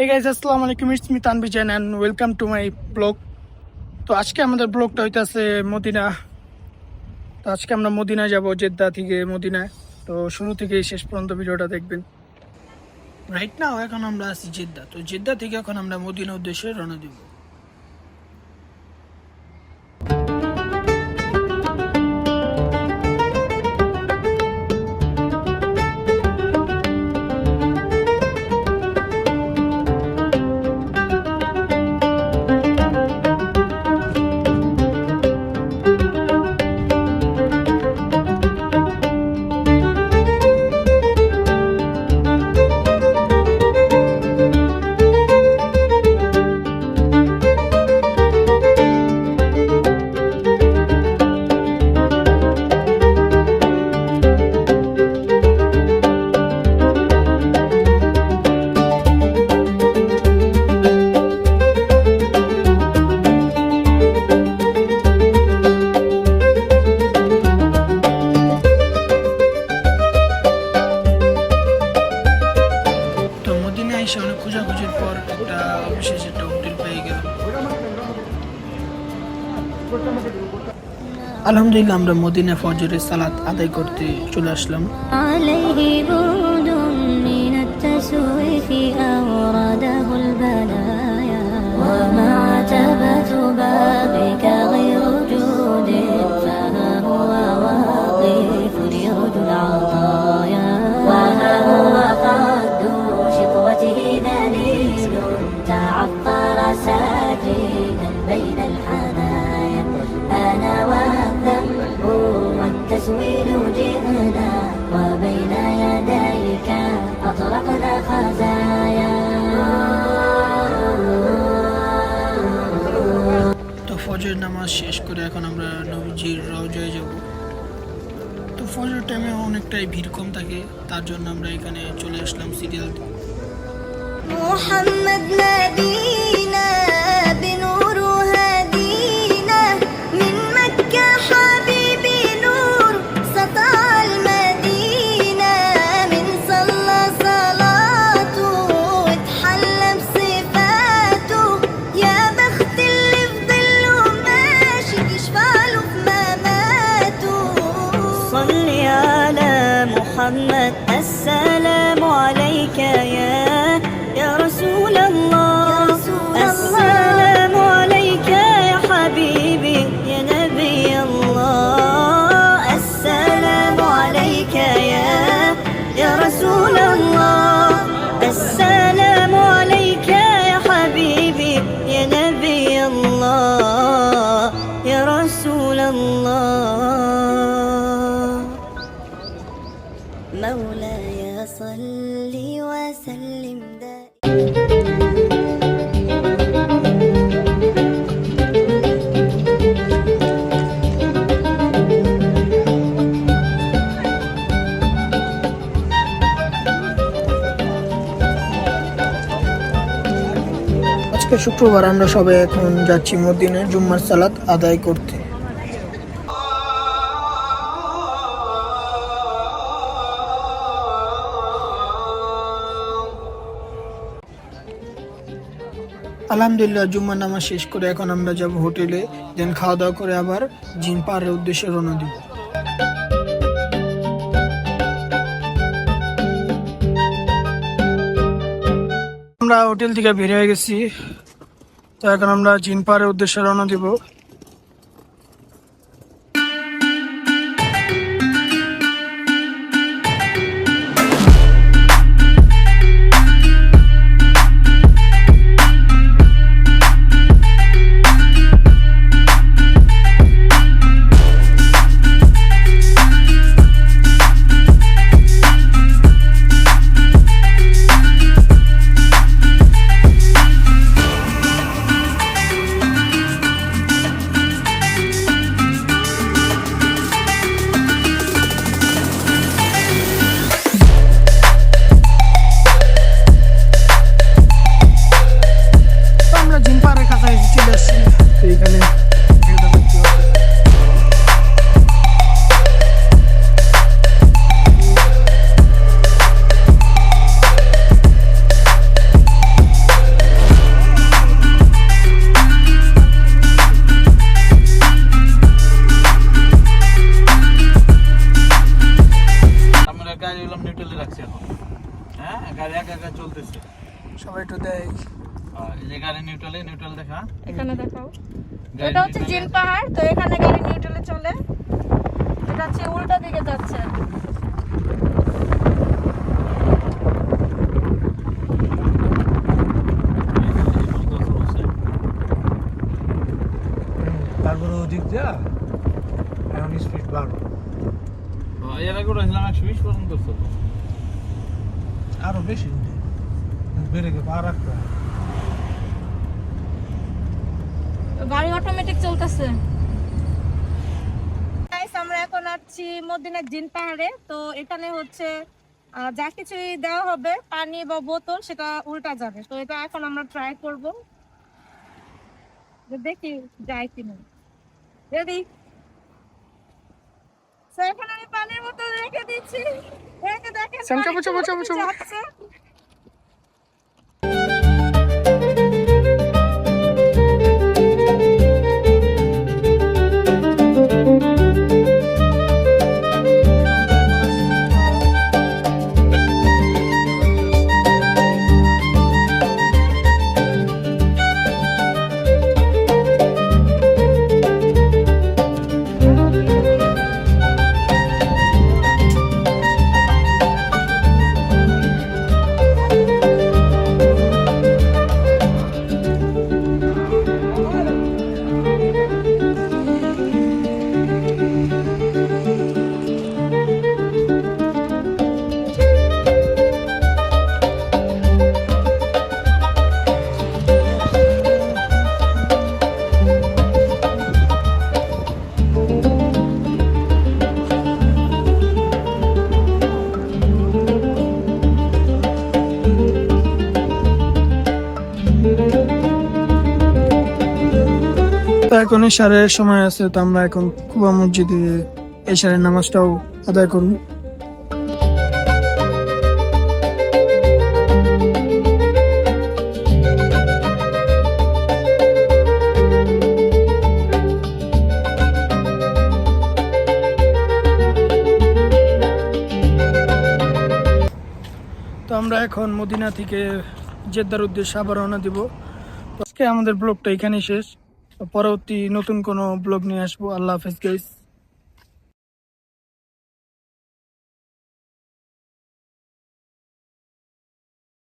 হে guys আসসালামু আলাইকুম। It's me Tanvi Jan and welcome to my blog তো আজকে আমাদের ব্লগটা হইতাছে মদিনা। তো আজকে আমরা মদিনা যাব, জেদ্দা থেকে মদিনায়। তো শুরু থেকে শেষ পর্যন্ত ভিডিওটা দেখবেন। রাইট নাও এখন আমরা আছি জেদ্দা। তো জেদ্দা থেকে এখন আমরা মদিনা উদ্দেশ্যে রওনা দিব। খোঁজাখুঁজির পর একটা একটা হোটেল পেয়ে আলহামদুলিল্লাহ, আমরা মদিনা ফজরে সালাত আদায় করতে চলে আসলাম। আলাইহি মিনাত আওরাদাহুল বালা। অনেকটাই ভিড় কম থাকে তার জন্য আমরা এখানে চলে আসলাম সিরিয়াল মোহাম্মদ নবী। আজকে শুক্রবার আমরা সবাই এখন যাচ্ছি মদিনায় জুম্মার সালাত আদায় করতে। আলহামদুলিল্লাহ জুম্মা নামাজ শেষ করে এখন আমরা যাব হোটেলে, দেন খাওয়া দাওয়া করে আবার জিন পাহাড়ের উদ্দেশ্যে রওনা দিব। আমরা হোটেল থেকে বেরিয়ে গেছি। তো এখন আমরা জিনপাড়ের উদ্দেশ্যে রওনা দিব। সবাই একটু দেয়। এই যে গাড়ি নিউট্রালে নিউট্রাল দেখা। এখানে দেখাও। এটা হচ্ছে জিন পাহাড় তো এখানে গাড়ি নিউট্রালে চলে। এটা হচ্ছে উল্টা দিকে যাচ্ছে। তারপরে ওদিক যা এখন স্পিড বাড়ো ও, এর আগে উঠেছিলাম একশো বিশ পর্যন্ত আরও বেশি। ব্রেকে পা রাখতে গাড়ি অটোমেটিক চলতেছে। আমরা এখন আসছি মদিনার জিন পাহাড়ে। তো এখানে হচ্ছে যা কিছুই দেওয়া হবে পানি বা বোতল সেটা উল্টা যাবে। তো এটা এখন আমরা ট্রাই করব। দেখি যায় কিনা। রেডি তো এখন আমি পানির বোতল রেখে দিচ্ছি। রেখে দেখেন তো এখন এশারের সময় আছে, তো আমরা এখন কুবা মসজিদে এশারের নামাজটাও আদায় করব। তো আমরা এখন মদিনা থেকে জেদ্দার উদ্দেশ্যে আবার রওনা দিব। আজকে আমাদের ব্লগটা এখানেই শেষ। পরবর্তী নতুন কোনো ব্লগ নিয়ে আসব। আল্লাহ হাফেজ গাইস